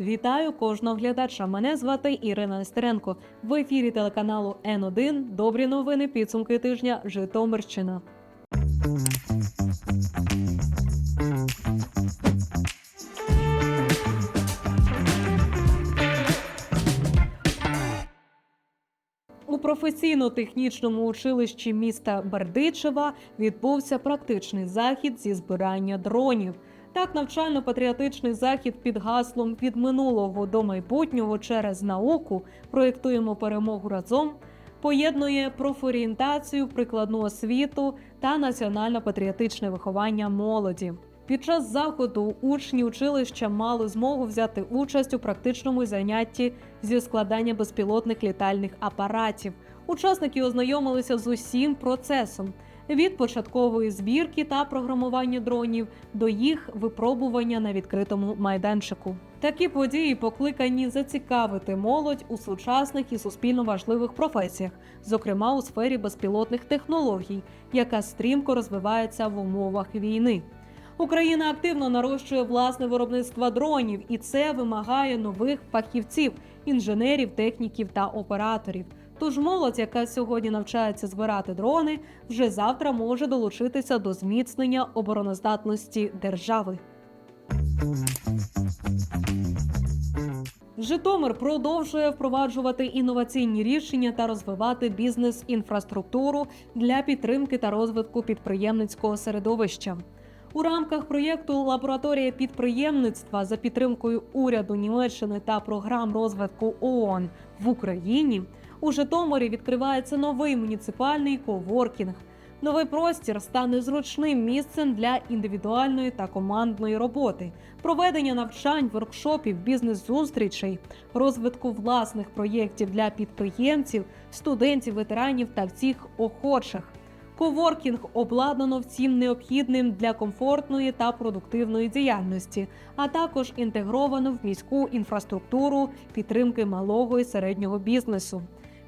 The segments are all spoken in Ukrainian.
Вітаю кожного глядача. Мене звати Ірина Нестеренко. В ефірі телеканалу Н1. Добрі новини. Підсумки тижня. Житомирщина. У професійно-технічному училищі міста Бердичева відбувся практичний захід зі збирання дронів. Так, навчально-патріотичний захід під гаслом від минулого до майбутнього через науку проєктуємо перемогу разом. Поєднує профорієнтацію, прикладну освіту та національно-патріотичне виховання молоді. Під час заходу учні училища мали змогу взяти участь у практичному занятті зі складання безпілотних літальних апаратів. Учасники ознайомилися з усім процесом від початкової збірки та програмування дронів до їх випробування на відкритому майданчику. Такі події покликані зацікавити молодь у сучасних і суспільно важливих професіях, зокрема у сфері безпілотних технологій, яка стрімко розвивається в умовах війни. Україна активно нарощує власне виробництво дронів, і це вимагає нових фахівців, інженерів, техніків та операторів. Тож молодь, яка сьогодні навчається збирати дрони, вже завтра може долучитися до зміцнення обороноздатності держави. Житомир продовжує впроваджувати інноваційні рішення та розвивати бізнес-інфраструктуру для підтримки та розвитку підприємницького середовища. У рамках проєкту Лабораторія підприємництва за підтримкою уряду Німеччини та програм розвитку ООН в Україні у Житомирі відкривається новий муніципальний коворкінг. Новий простір стане зручним місцем для індивідуальної та командної роботи, проведення навчань, воркшопів, бізнес-зустрічей, розвитку власних проєктів для підприємців, студентів, ветеранів та всіх охочих. Коворкінг обладнано всім необхідним для комфортної та продуктивної діяльності, а також інтегровано в міську інфраструктуру підтримки малого і середнього бізнесу.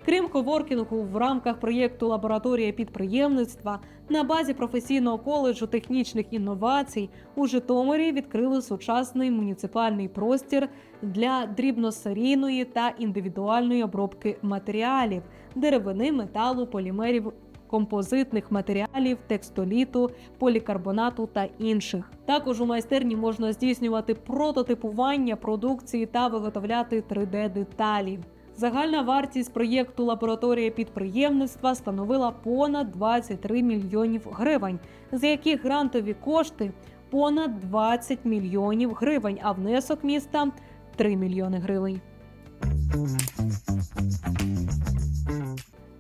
Крім коворкінгу, в рамках проєкту Лабораторія підприємництва на базі професійного коледжу технічних інновацій у Житомирі відкрили сучасний муніципальний простір для дрібносерійної та індивідуальної обробки матеріалів, деревини, металу, полімерів композитних матеріалів, текстоліту, полікарбонату та інших. Також у майстерні можна здійснювати прототипування продукції та виготовляти 3D-деталі. Загальна вартість проєкту лабораторія підприємництва становила понад 23 мільйонів гривень, з яких грантові кошти понад 20 мільйонів гривень, а внесок міста 3 мільйони гривень.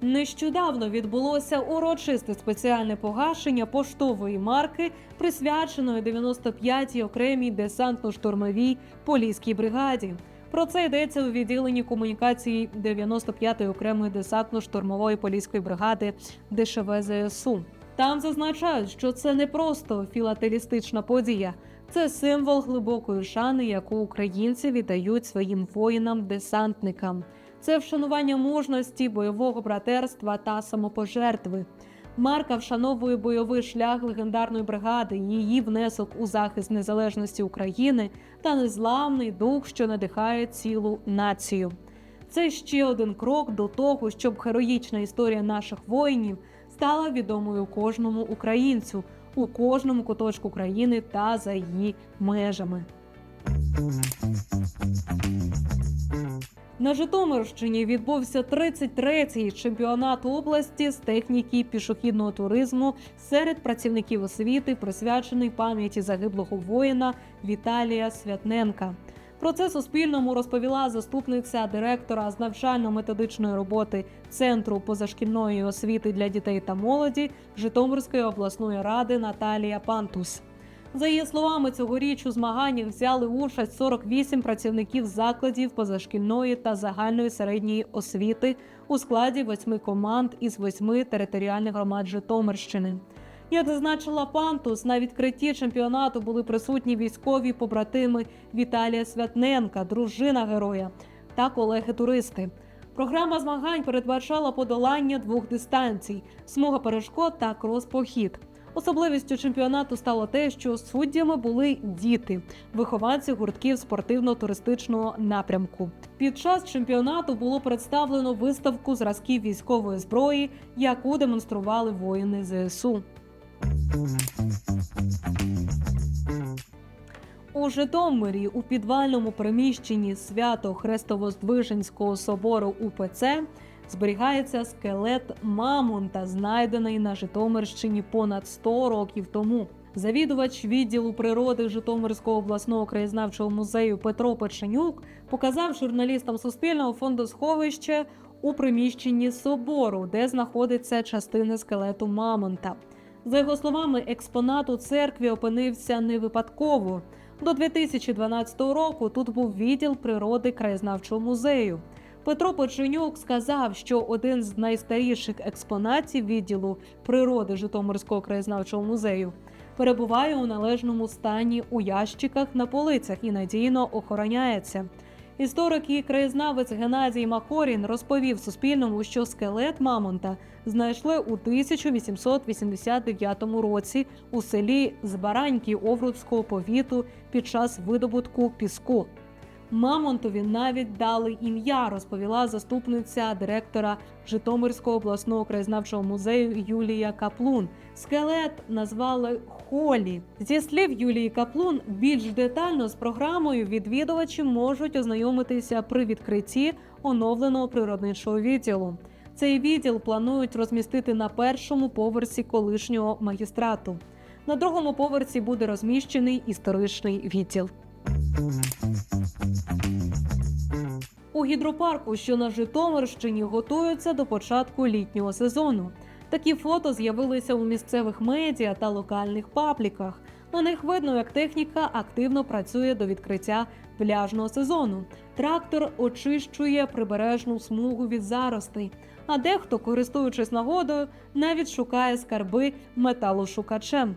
Нещодавно відбулося урочисте спеціальне погашення поштової марки, присвяченої 95-й окремій десантно-штурмовій поліській бригаді. Про це йдеться у відділенні комунікації 95-ї окремої десантно-штурмової поліської бригади ДШВ ЗСУ. Там зазначають, що це не просто філателістична подія, це символ глибокої шани, яку українці віддають своїм воїнам-десантникам. Це вшанування мужності, бойового братерства та самопожертви. Марка вшановує бойовий шлях легендарної бригади, її внесок у захист незалежності України та незламний дух, що надихає цілу націю. Це ще один крок до того, щоб героїчна історія наших воїнів стала відомою кожному українцю у кожному куточку країни та за її межами. На Житомирщині відбувся 33-й чемпіонат області з техніки пішохідного туризму серед працівників освіти, присвячений пам'яті загиблого воїна Віталія Святненка. Про це Суспільному розповіла заступниця директора з навчально-методичної роботи Центру позашкільної освіти для дітей та молоді Житомирської обласної ради Наталія Пантус. За її словами, цьогоріч у змаганнях взяли участь 48 працівників закладів позашкільної та загальної середньої освіти у складі восьми команд із восьми територіальних громад Житомирщини. Як зазначила Пантус, на відкритті чемпіонату були присутні військові побратими Віталія Святненка, дружина героя та колеги-туристи. Програма змагань передбачала подолання двох дистанцій: смуга перешкод та крос-похід. Особливістю чемпіонату стало те, що суддями були діти, вихованці гуртків спортивно-туристичного напрямку. Під час чемпіонату було представлено виставку зразків військової зброї, яку демонстрували воїни ЗСУ. У Житомирі у підвальному приміщенні свято Хрестово-Здвиженського собору УПЦ зберігається скелет мамонта, знайдений на Житомирщині понад 100 років тому. Завідувач відділу природи Житомирського обласного краєзнавчого музею Петро Печенюк показав журналістам Суспільного фонду сховище у приміщенні собору, де знаходиться частина скелету мамонта. За його словами, експонат у церкві опинився не випадково. До 2012 року тут був відділ природи краєзнавчого музею. Петро Печенюк сказав, що один з найстаріших експонатів відділу природи Житомирського краєзнавчого музею перебуває у належному стані у ящиках на полицях і надійно охороняється. Історик і краєзнавець Геннадій Макорін розповів Суспільному, що скелет Мамонта знайшли у 1889 році у селі Збараньки Оврудського повіту під час видобутку піску. Мамонтові навіть дали ім'я, розповіла заступниця директора Житомирського обласного краєзнавчого музею Юлія Каплун. Скелет назвали Холі. Зі слів Юлії Каплун, більш детально з програмою відвідувачі можуть ознайомитися при відкритті оновленого природничого відділу. Цей відділ планують розмістити на першому поверсі колишнього магістрату. На другому поверсі буде розміщений історичний відділ. Гідропарку, що на Житомирщині, готуються до початку літнього сезону. Такі фото з'явилися у місцевих медіа та локальних пабліках. На них видно, як техніка активно працює до відкриття пляжного сезону. Трактор очищує прибережну смугу від заростей, а дехто, користуючись нагодою, навіть шукає скарби металошукачем.